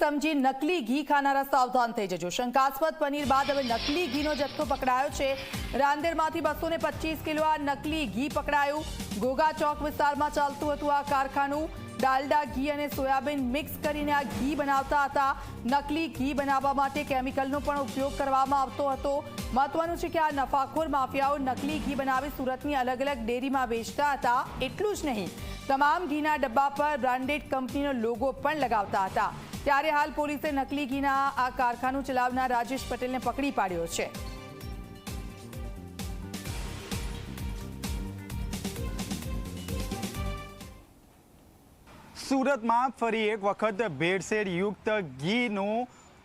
સમજી નકલી ઘી ખાનારા સાવધાન થઈ જજો. શંકાસ્પદ પનીર બાદ હવે નકલી ઘીનો જથ્થો પકડાયો છે. રાંદેરમાંથી બસો કિલો આ નકલી ઘી પકડાયું. ગોગા ચોક વિસ્તારમાં ચાલતું હતું આ કારખાનું. ડાલડા ઘી અને સોયાબીન મિક્સ કરીને આ ઘી બનાવતા હતા. નકલી ઘી બનાવવા માટે કેમિકલનો પણ ઉપયોગ કરવામાં આવતો હતો. મહત્વનું છે કે આ નફાખોર માફિયાઓ નકલી ઘી બનાવી સુરતની અલગ અલગ ડેરીમાં વેચતા હતા. એટલું જ નહીં, તમામ ઘીના ડબ્બા પર બ્રાન્ડેડ કંપનીનો લોગો પણ લગાવતા હતા. ત્યારે હાલ પોલીસે નકલી ઘીના આ કારખાનું ચલાવનાર રાજેશ પટેલને પકડી પાડ્યો છે. સુરતમાં ફરી એક વખત ભેળસેળ યુક્ત ઘીનું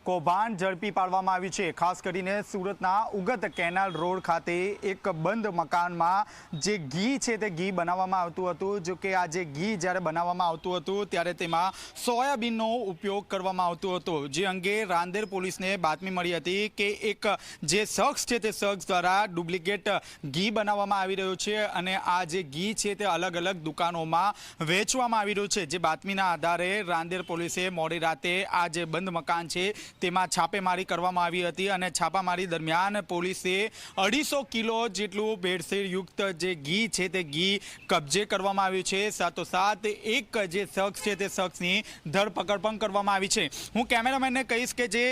કૌભાંડ ઝડપી પાડવામાં આવ્યું છે. ખાસ કરીને સુરતના ઉગત કેનાલ રોડ ખાતે એક બંધ મકાનમાં જે ઘી છે તે ઘી બનાવવામાં આવતું હતું. જો કે આ જે ઘી જ્યારે બનાવવામાં આવતું હતું, ત્યારે તેમાં સોયાબીનનો ઉપયોગ કરવામાં આવતો હતો. જે અંગે રાંદેર પોલીસને બાતમી મળી હતી કે એક જે શખ્સ છે તે શખ્સ દ્વારા ડુપ્લિકેટ ઘી બનાવવામાં આવી રહ્યું છે અને આ જે ઘી છે તે અલગ અલગ દુકાનોમાં વેચવામાં આવી રહ્યું છે. જે બાતમીના આધારે રાંદેર પોલીસે મોડી રાતે આ જે બંધ મકાન છે તેમાં છાપેમારી કરવામાં આવી હતી અને છાપામારી દરમિયાન પોલીસે અઢીસો કિલો જેટલું ભેળસેળયુક્ત જે ઘી છે તે ઘી કબજે કરવામાં આવ્યું છે. સાથોસાથ એક જે શખ્સ છે તે શખ્સની ધરપકડ પણ કરવામાં આવી છે. હું કેમેરામેનને કહીશ કે જે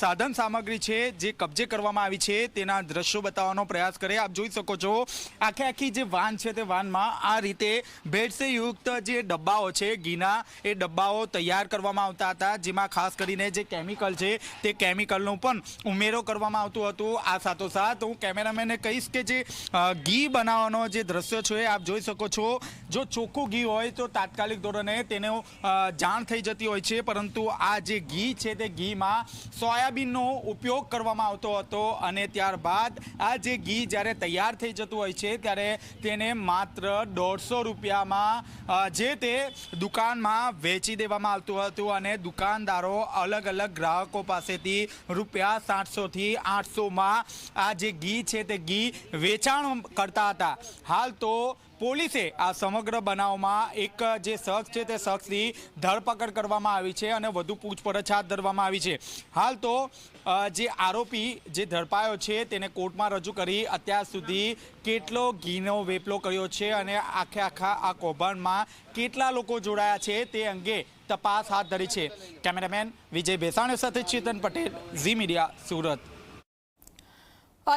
સાધન સામગ્રી છે જે કબજે કરવામાં આવી છે તેના દ્રશ્યો બતાવવાનો પ્રયાસ કરે. આપ જોઈ શકો છો, આખે આખી જે વાન છે તે વાનમાં આ રીતે ભેળસેળયુક્ત જે ડબ્બાઓ છે, ઘીના એ ડબ્બાઓ તૈયાર કરવામાં આવતા હતા, જેમાં ખાસ કરીને જે કેમિકલ છે તે કેમિકલનો પણ ઉમેરો કરવામાં આવતું હતું. આ સાથોસાથ હું કેમેરામેનને કહીશ કે જે ઘી બનાવવાનો જે દ્રશ્ય છે, આપ જોઈ શકો છો. જો ચોખ્ખું ઘી હોય તો તાત્કાલિક ધોરણે તેને જાણ થઈ જતી હોય છે. પરંતુ આ જે ઘી છે તે ઘીમાં સોયાબીનનો ઉપયોગ કરવામાં આવતો હતો અને ત્યારબાદ આ જે ઘી જ્યારે તૈયાર થઈ જતું હોય છે, ત્યારે તેને માત્ર દોઢસો રૂપિયામાં જે તે દુકાનમાં વેચી દેવામાં આવતું હતું અને દુકાનદારો અલગ અલગ ગ્રાહકો પાસેથી રૂપિયા સાતસોથી આઠસોમાં આ જે ઘી છે તે ઘી વેચાણ કરતા હતા. હાલ તો પોલીસે આ સમગ્ર બનાવમાં એક જે શખ્સ છે તે શખ્સની ધરપકડ કરવામાં આવી છે અને વધુ પૂછપરછ હાથ ધરવામાં આવી છે. હાલ તો જે આરોપી જે ધરપાયો છે તેને કોર્ટમાં રજૂ કરી અત્યાર સુધી કેટલો ઘીનો વેપલો કર્યો છે અને આખે આખા આ કૌભાંડમાં કેટલા લોકો જોડાયા છે તે અંગે તપાસ હાથ ધરી છે. કેમેરામેન વિજય ભેસાણી સાથે ચેતન પટેલ, ઝી મીડિયા, સુરત.